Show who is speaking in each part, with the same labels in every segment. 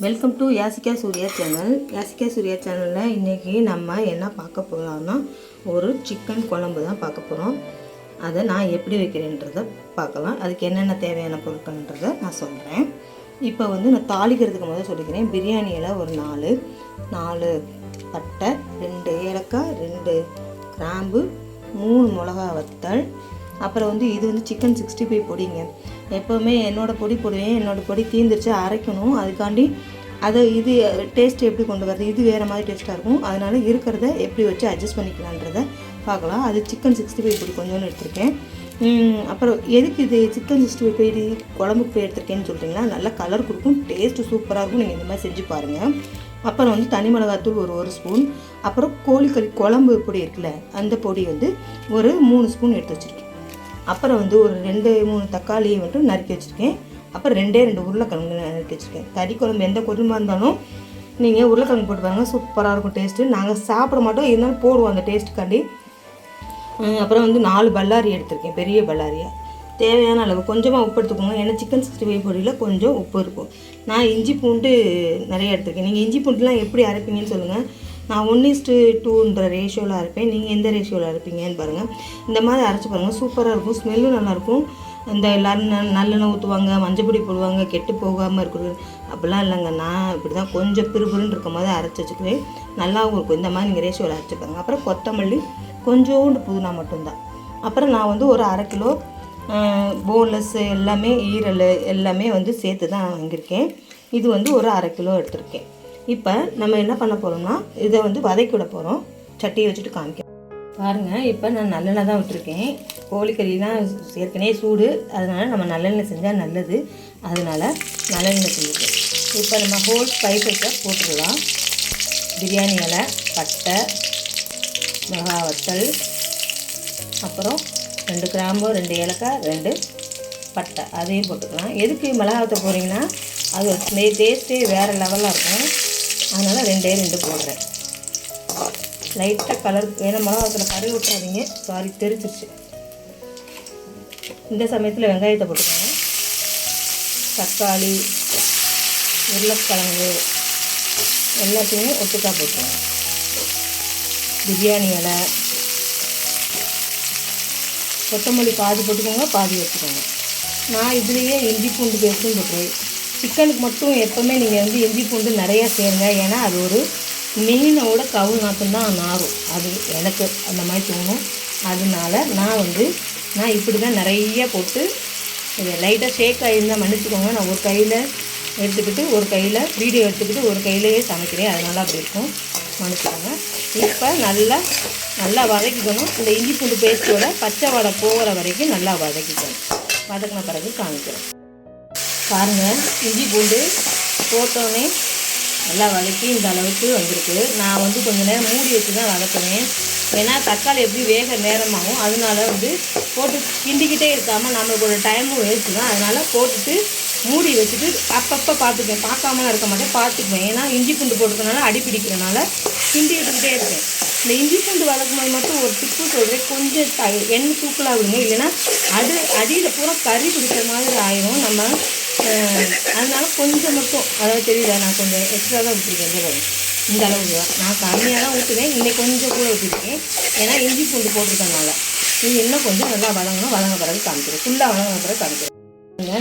Speaker 1: Welcome to Yasika Surya channel Yasika Surya சேனலில் இன்றைக்கி நம்ம என்ன பார்க்க போகிறோம்னா ஒரு சிக்கன் குழம்பு தான் பார்க்க போகிறோம் அதை நான் எப்படி வைக்கிறேன்றதை பார்க்கலாம். அதுக்கு என்னென்ன தேவையான பொருட்கள்ன்றதை நான் சொல்கிறேன் இப்போ வந்து நான் தாளிக்கிறதுக்கு முதல்ல சொல்லிக்கிறேன். பிரியாணியில் ஒரு நாலு நாலு பட்டை ரெண்டு ஏலக்காய் ரெண்டு கிராம்பு மூணு மிளகா வத்தல். அப்புறம் வந்து இது வந்து சிக்கன் சிக்ஸ்டி ஃபைவ் பொடிங்க. எப்போவுமே என்னோடய பொடி போடுவேன் என்னோடய பொடி தீந்துருச்சு அரைக்கணும். அதுக்காண்டி அதை இது டேஸ்ட் எப்படி கொண்டு வரது இது வேறு மாதிரி டேஸ்ட்டாக இருக்கும். அதனால் இருக்கிறத எப்படி வச்சு அட்ஜஸ்ட் பண்ணிக்கலான்றத பார்க்கலாம். அது சிக்கன் சிக்ஸ்டி ஃபைவ் பொடி கொஞ்சோன்னு எடுத்திருக்கேன் அப்புறம் எதுக்கு இது சிக்கன் சிக்ஸ்டி ஃபைவ் பொடி குழம்புக்கு போய் எடுத்திருக்கேன்னு சொல்லிட்டிங்கன்னா நல்லா கலர் கொடுக்கும் டேஸ்ட்டு சூப்பராக இருக்கும். நீங்கள் இந்த மாதிரி செஞ்சு பாருங்கள் அப்புறம் வந்து தனி மிளகாத்தூள் ஒரு ஒரு ஸ்பூன் அப்புறம் கோழிக்கறி குழம்பு பொடி இருக்குல்ல அந்த பொடி வந்து ஒரு மூணு ஸ்பூன் எடுத்து வச்சுருக்கேன். அப்புறம் வந்து ஒரு ரெண்டு மூணு தக்காளியை மட்டும் நறுக்கி வச்சுருக்கேன். அப்புறம் ரெண்டே ரெண்டு உருளைக்கிழங்கு நறுக்கி வச்சுருக்கேன். கறி குழம்பு எந்த குழம்பா இருந்தாலும் நீங்கள் உருளைக்கிழங்கு போட்டு பாருங்கள் சூப்பராக இருக்கும் டேஸ்ட்டு நாங்கள் சாப்பிட மாட்டோம் இருந்தாலும் போடுவோம் அந்த டேஸ்ட்டுக்காண்டி அப்புறம் வந்து நாலு பல்லாரி எடுத்திருக்கேன் பெரிய பல்லாரியை. தேவையான அளவு. கொஞ்சமாக உப்பு எடுத்துக்கோங்க ஏன்னா சிக்கன் சிக்ஸ்டி ஃபைவ் பொடியில் கொஞ்சம் உப்பு இருக்கும். நான் இஞ்சி பூண்டு நிறைய எடுத்துருக்கேன். நீங்கள் இஞ்சி பூண்டுலாம் எப்படி அரைப்பீங்கன்னு சொல்லுங்கள் நான் ஒன் இஸ்டு டூன்ற ரேஷியோவில் அரைப்பேன் நீங்கள் எந்த ரேஷியோவில் அரைப்பீங்கன்னு பாருங்கள் இந்த மாதிரி அரைச்சி பாருங்கள் சூப்பராக இருக்கும். ஸ்மெல்லும் நல்லாயிருக்கும் இந்த எல்லோரும் நல்லெண்ணெய் ஊற்றுவாங்க மஞ்சப்பொடி போடுவாங்க கெட்டு போகாமல் இருக்கிறது. அப்படிலாம் இல்லைங்க. நான் இப்படி தான் கொஞ்சம் பிறுபிறுன்னு இருக்கும் போது அரைச்சி வச்சுக்குவேன். நல்லாவும் இருக்கும். இந்த மாதிரி நீங்கள் ரேஷியோவில் அரைச்சிப்பாங்க அப்புறம் கொத்தமல்லி கொஞ்சோண்டு புதினா மட்டும்தான். அப்புறம் நான் வந்து ஒரு அரை கிலோ போன்லெஸ் எல்லாமே ஈரல் எல்லாமே வந்து சேர்த்து தான் வாங்கியிருக்கேன். இது வந்து ஒரு அரை கிலோ எடுத்திருக்கேன். இப்போ நம்ம என்ன பண்ண போகிறோம்னா இதை வந்து வதக்கி விட போகிறோம் சட்டியை வச்சுட்டு காமிக்க பாருங்கள் இப்போ நான் நல்லெண்ணெய் தான் விட்டுருக்கேன். கோழிக்கறி தான் ஏற்கனவே சூடு. அதனால் நம்ம நல்லெண்ணெய் செஞ்சால் நல்லது. அதனால் நல்லெண்ணெய் செஞ்சுட்டேன் இப்போ நம்ம ஹோல் ஸ்பைசஸை போட்டுடலாம். பிரியாணி இலை பட்டை மிளகா வத்தல் அப்புறம் ரெண்டு கிராம்பு ரெண்டு ஏலக்காய் ரெண்டு பட்டை. அதையும் போட்டுக்கலாம். எதுக்கு மிளகாத்தை போடுறீங்கன்னா அது டேஸ்ட்டே வேறு லெவலாக இருக்கும். அதனால் ரெண்டே ரெண்டு போடுறேன். லைட்டாக கலர் ஏன்னா மிளகாத்தில் கறி விட்டுறாதீங்க. சாரி தெரிச்சிருச்சு இந்த சமயத்தில் வெங்காயத்தை போட்டுக்கோங்க. தக்காளி உருளைக்கிழங்கு எல்லாத்தையுமே ஒட்டுக்கா போட்டுருங்க பிரியாணி இலை கொத்தமல்லி பாதி போட்டுக்கோங்க பாதி வச்சுக்கோங்க. நான் இதுலேயே இஞ்சி பூண்டு பேஸ்ட்டும் போட்டுருவேன். சிக்கனுக்கு மட்டும் எப்போவுமே நீங்கள் வந்து இஞ்சி பூண்டு நிறையா சேருங்க. ஏன்னா அது ஒரு மீனோட கவு நாத்தம்தான் நாரும். அது எனக்கு அந்த மாதிரி தோணும். அதனால நான் வந்து நான் இப்படி தான் நிறைய போட்டு இது லைட்டாக ஷேக் ஆகியிருந்தால் மன்னிச்சுக்கோங்க. நான் ஒரு கையில் எடுத்துக்கிட்டு ஒரு கையில் வீடியோ எடுத்துக்கிட்டு ஒரு கையிலேயே சமைக்கிறேன். அதனால் அப்படி இருக்கும். மன்னிச்சுக்கோங்க. இப்போ நல்லா நல்லா வதக்கிக்கணும். இந்த இஞ்சி பூண்டு பேஸ்ட்டோட பச்சை வடை போகிற வரைக்கும் நல்லா வதக்கிக்கணும். வதக்கின பிறகு காமிக்கிறோம் பாருங்கள் இஞ்சி பூண்டு போட்டோன்னே நல்லா வதக்கி இந்த அளவுக்கு வந்திருக்கு. நான் வந்து கொஞ்சம் நேரம் மூடி வச்சு தான் வதக்குவேன் ஏன்னா தக்காளி எப்படி வேக நேரமாகும் அதனால வந்து போட்டு கிண்டிக்கிட்டே இருக்காமல் நம்மளோட டைமும் வேஸ்ட்டு தான். அதனால் போட்டுட்டு மூடி வச்சுட்டு அப்பப்போ பார்த்துப்பேன் பார்க்காமலாம் இருக்க மாட்டேன் பார்த்துக்குவேன். ஏன்னா இஞ்சி பூண்டு போட்டுக்கனால அடி பிடிக்கிறனால கிண்டி விட்டுக்கிட்டே இருப்பேன் இந்த இஞ்சி பூண்டு வளர்க்கும் போது மட்டும் ஒரு டிப்பு சொல்கிறேன் கொஞ்சம் த எண்ணெய் தூக்கலாக விடுங்க. இல்லைன்னா அது அடியில் பூரா கறி பிடிச்ச மாதிரி ஆயிரும். நம்ம அதனால கொஞ்சம் மட்டும் அதாவது தெரியல நான் கொஞ்சம் எக்ஸ்ட்ரா தான் ஊற்றிருக்கேன் இந்த பாருங்க. இந்த அளவுக்கு தான் நான் கம்மியாக தான் ஊற்றுவேன் இன்னைக்கு கொஞ்சம் கூட ஊற்றிருக்கேன் ஏன்னா இஞ்சி பூண்டு போட்டிருக்கனால. இது இன்னும் கொஞ்சம் நல்லா வதங்கணும் வதங்க பிறகு காமிக்கிறேன். ஃபுல்லாக வதங்கின பிறகு காமிக்கிறேன்.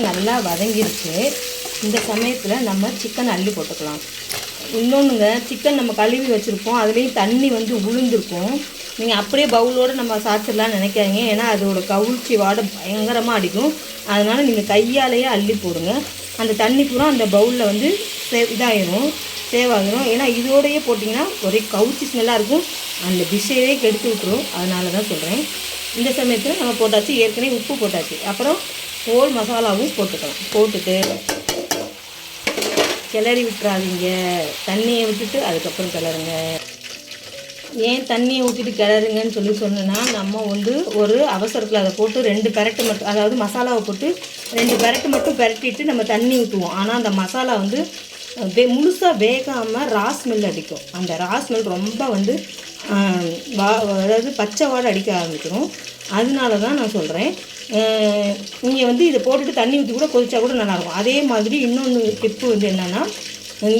Speaker 1: நல்லா வதங்கிருச்சு. இந்த சமயத்தில் நம்ம சிக்கன் அள்ளி போட்டுக்கலாம். இன்னொன்றுங்க சிக்கன் நம்ம கழுவி வச்சுருப்போம். அதுலேயும் தண்ணி வந்து உளுந்திருக்கும். நீங்கள் அப்படியே பவுலோடு நம்ம சாச்சிடலாம்னு நினைக்காதீங்க. ஏன்னா அதோட கவுழ்ச்சி வாடை பயங்கரமாக அடிக்கும். அதனால் நீங்கள் கையாலேயே அள்ளி போடுங்க. அந்த தண்ணி பூரா அந்த பவுலில் வந்து சேவ் இதாகிடும் சேவ் ஆகிடும் ஏன்னா இதோடையே போட்டிங்கன்னா ஒரே கவுச்சி ஸ்மெல்லாக இருக்கும். அந்த டிஷ்ஷையே கெடுத்து விட்டுரும். அதனால தான் சொல்கிறேன் இந்த சமயத்தில் நம்ம போட்டாச்சு ஏற்கனவே உப்பு போட்டாச்சு. அப்புறம் ஹோல் மசாலாவும் போட்டுக்கலாம். போட்டுட்டு கிளறி விட்டுறாதீங்க. தண்ணியை விட்டுட்டு அதுக்கப்புறம் கிளறுங்க. ஏன் தண்ணியை ஊற்றிட்டு கிளறுங்கன்னு சொல்லி சொன்னேன்னா நம்ம வந்து ஒரு அவசரத்தில் அதை போட்டு ரெண்டு பெரட்டு மட்டும் அதாவது மசாலாவை போட்டு ரெண்டு பெரட்டு மட்டும் பெரட்டிட்டு நம்ம தண்ணி ஊற்றுவோம் ஆனால் அந்த மசாலா வந்து வே முழுசாக வேகாமல் ரா ஸ்மெல் அடிக்கும். அந்த ரா ஸ்மெல் ரொம்ப வந்து வா அதாவது பச்சை வாடை அடிக்க ஆரம்பிச்சிடும் அதனால தான் நான் சொல்கிறேன் நீங்கள் வந்து இதை போட்டுட்டு தண்ணி ஊற்றி கூட கொதிச்சா கூட நல்லாயிருக்கும் அதே மாதிரி இன்னொன்று டிப்பு வந்து என்னென்னா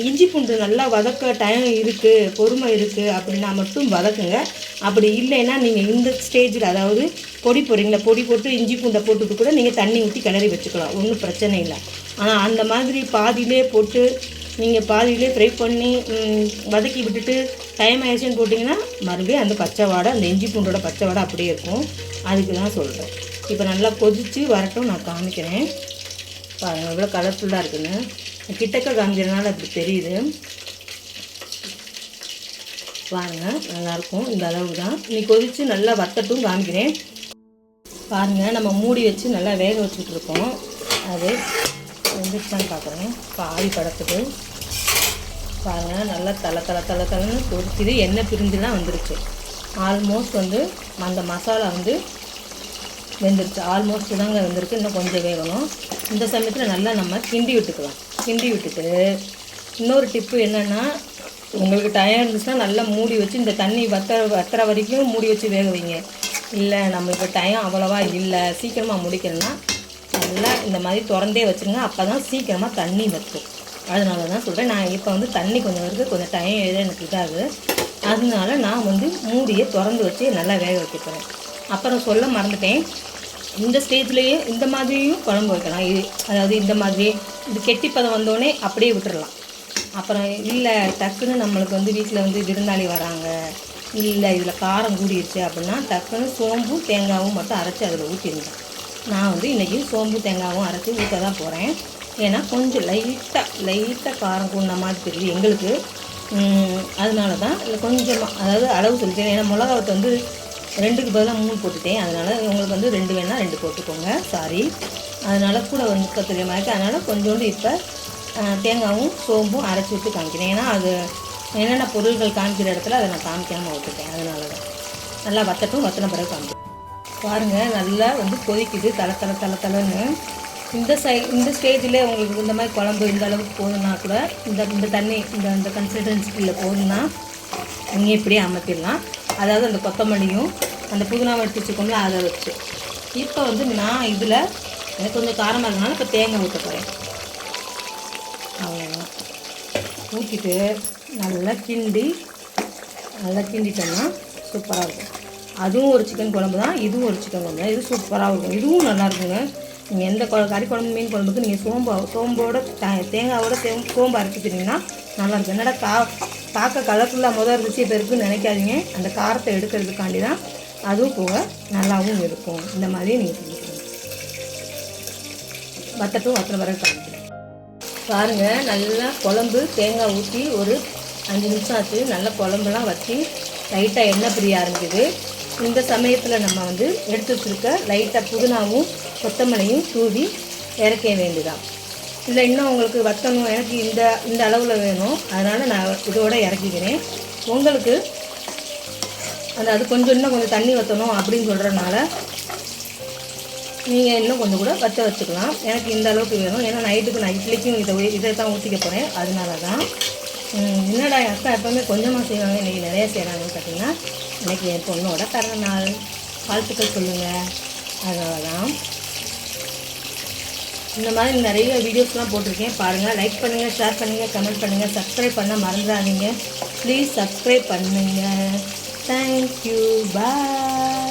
Speaker 1: இஞ்சி பூண்டு நல்லா வதக்க டைம் இருக்குது பொறுமை இருக்குது அப்படின்னா மட்டும் வதக்குங்க. அப்படி இல்லைன்னா நீங்கள் இந்த ஸ்டேஜில் அதாவது பொடி போடுறீங்களா பொடி போட்டு இஞ்சி பூண்டை போட்டுட்டு கூட நீங்கள் தண்ணி ஊற்றி கிளறி வச்சுக்கலாம். ஒன்றும் பிரச்சனை இல்லை. ஆனால் அந்த மாதிரி பாதியிலே போட்டு நீங்கள் பாதியிலே ஃப்ரை பண்ணி வதக்கி விட்டுட்டு டைம் ஆயிடுச்சுன்னு போட்டிங்கன்னா மறுபடியும் அந்த பச்சை வாடை அந்த இஞ்சி பூண்டோட பச்சை வாடை அப்படியே இருக்கும். அதுக்கு தான் சொல்கிறேன் இப்போ நல்லா கொதித்து வரட்டும் நான் காமிக்கிறேன். பாருங்கள் எவ்வளோ கலர்ஃபுல்லாக இருக்குன்னு. கிட்டக்க காமிக்கிறதுனால அப்படி தெரியுது. பாருங்கள் நல்லாயிருக்கும் இந்த அளவு தான் நீ கொதித்து நல்லா வத்தட்டும் காமிக்கிறேன். பாருங்கள் நம்ம மூடி வச்சு நல்லா வேக வச்சுட்ருக்கோம். அது வெந்துச்சுன்னு பார்க்குறோம் பாதி படத்துக்கு. பாருங்கள் நல்லா தலை தலை தலை தலைன்னு கொதிச்சுது எண்ணெய் பிரிஞ்சுலாம் வந்துருச்சு. ஆல்மோஸ்ட் வந்து அந்த மசாலா வந்து வெந்துருச்சு. ஆல்மோஸ்ட் தாங்க வெந்திருக்கு. இன்னும் கொஞ்சம் வேகணும். இந்த சமயத்தில் நல்லா நம்ம கிண்டி விட்டுக்கலாம். கிண்டி விட்டுட்டு இன்னொரு டிப்பு என்னென்னா உங்களுக்கு டயம் இருந்துச்சுன்னா நல்லா மூடி வச்சு இந்த தண்ணி வத்த வத்துற வரைக்கும் மூடி வச்சு வேக வைங்க. இல்லை நம்ம இப்போ டயம் அவ்வளோவா இல்லை சீக்கிரமாக முடிக்கணும்னா நல்லா இந்த மாதிரி திறந்தே வச்சுருங்க. அப்போ தான் சீக்கிரமாக தண்ணி வற்றும் அதனால தான் சொல்கிறேன் நான் இப்போ வந்து தண்ணி கொஞ்சம் இருக்குது கொஞ்சம் டயம் எழுத எனக்கு இதாகுது அதனால நான் வந்து மூடியை திறந்து வச்சு நல்லா வேக வைக்க போகிறேன் அப்புறம் சொல்ல மறந்துட்டேன். இந்த ஸ்டேஜ்லேயே இந்த மாதிரியும் குழம்பு வைக்கலாம். இது அதாவது இந்த மாதிரி இது கெட்டிப்பதம் வந்தோடனே அப்படியே விட்டுறலாம். அப்புறம் இல்லை டக்குன்னு நம்மளுக்கு வந்து வீட்டில் வந்து விருந்தாளி வராங்க. இல்லை இதில் காரம் கூடிருச்சு அப்படின்னா டக்குன்னு சோம்பு தேங்காவும் மட்டும் அரைச்சி அதில் ஊற்றிருந்தேன் நான் வந்து இன்றைக்கி சோம்பு தேங்காவும் அரைச்சி ஊற்ற தான் போகிறேன் ஏன்னா கொஞ்சம் லைட்டாக லைட்டாக காரம் கூடின மாதிரி தெரியுது எங்களுக்கு. அதனால தான் இல்லை கொஞ்சமாக அதாவது அளவு சொல்லிட்டேன். ஏன்னா மிளகாவத்தை வந்து ரெண்டுக்கு பதிலாக மூணு போட்டுட்டேன். அதனால் உங்களுக்கு வந்து ரெண்டு வேணால் ரெண்டு போட்டுக்கோங்க. சாரி அதனால் கூட வந்து கத்திரிய மாதிரி அதனால் கொஞ்சோண்டு இப்போ தேங்காவும் சோம்பும் அரைச்சி விட்டு காமிக்கிறேன். ஏன்னா அது என்னென்ன பொருள்கள் காமிக்கிற இடத்துல அதை நான் காமிக்காமல் விட்டுட்டேன். அதனால தான் நல்லா வத்தட்டும். வத்தின பிறகு காமிக்கிறேன். பாருங்கள் நல்லா வந்து கொதிக்குது. தலை தலை தலை தலைன்னு. இந்த சை இந்த ஸ்டேஜில் உங்களுக்கு இந்த மாதிரி குழம்பு இந்த அளவுக்கு போதுன்னா கூட இந்த இந்த தண்ணி இந்த இந்த கன்சிஸ்டன்சியில் போதுன்னா நீங்கள் இப்படியே அமர்த்திடலாம். அதாவது அந்த கொத்தமல்லியும் அந்த புதினாவை எடுத்து வச்சுக்கோங்களா அதை வச்சு. இப்போ வந்து நான் இதில் எனக்கு கொஞ்சம் காரமாக இருக்கனால இப்போ தேங்காய் ஊற்ற போகிறேன் அவ்வளோதான் ஊற்றிட்டு நல்லா கிண்டி நல்லா கிண்டிட்டோம்னா சூப்பராக இருக்கும். அதுவும் ஒரு சிக்கன் குழம்பு தான் இதுவும் ஒரு சிக்கன் குழம்பு தான். இது சூப்பராக இருக்கும். இதுவும் நல்லா இருக்குங்க. நீங்கள் எந்த குழ கறி குழம்பு மீன் குழம்புக்கு நீங்கள் சோம்பு சோம்போட தே- தேங்காவோட சோம்பு அரைச்சி நல்லா நல்லாயிருக்கும் என்னடா கா பார்க்க கலர்ஃபுல்லாக முதல் இருந்துச்சு இப்போ இருக்குன்னு நினைக்காதீங்க. அந்த காரத்தை எடுக்கிறதுக்காண்டி தான் அதுவும் போக நல்லாவும் இருக்கும். இந்த மாதிரி நீங்கள் செஞ்சுக்கணும் வத்தட்டும் வத்தல பிறகு காமிக்கிறேன் நல்லா குழம்பு தேங்காய் ஊற்றி ஒரு அஞ்சு நிமிஷம் ஆச்சு. நல்லா குழம்புலாம் வச்சு லைட்டாக எண்ணெய் பிரிய ஆரம்பிக்குது. இந்த சமயத்தில் நம்ம வந்து எடுத்து வச்சுருக்க லைட்டாக புதினாவும் கொத்தமல்லியும் தூவி இறக்க வேண்டியதான் இல்லை இன்னும் உங்களுக்கு வத்தணும் எனக்கு இந்த இந்த அளவில் வேணும். அதனால் நான் இதோட இறக்கிக்கிறேன். உங்களுக்கு அந்த அது கொஞ்சம் இன்னும் கொஞ்சம் தண்ணி வற்றணும் அப்படின்னு சொல்கிறதுனால நீங்கள் இன்னும் கொஞ்சம் கூட வச்ச வச்சுக்கலாம். எனக்கு இந்த அளவுக்கு வேணும். ஏன்னா நைட்டுக்கு நான் இட்லிக்கும் இதை இதை தான் ஊற்றிக்க போகிறேன் அதனால தான். என்னடா என் அக்கா எப்போவுமே கொஞ்சமாக செய்வாங்க. இன்றைக்கி நிறைய செய்கிறாங்கன்னு பார்த்தீங்கன்னா இன்றைக்கி என் பொண்ணோட பிறந்த நாள் வாழ்த்துக்கள் சொல்லுங்கள் அதனால தான். இந்த மாதிரி நிறைய வீடியோஸ்லாம் போட்டிருக்கேன். பாருங்கள் லைக் பண்ணுங்கள் ஷேர் பண்ணுங்கள் கமெண்ட் பண்ணுங்கள் சப்ஸ்கிரைப் பண்ண மறந்துடாதீங்க. ப்ளீஸ் சப்ஸ்கிரைப் பண்ணுங்கள் தேங்க்யூ பாய்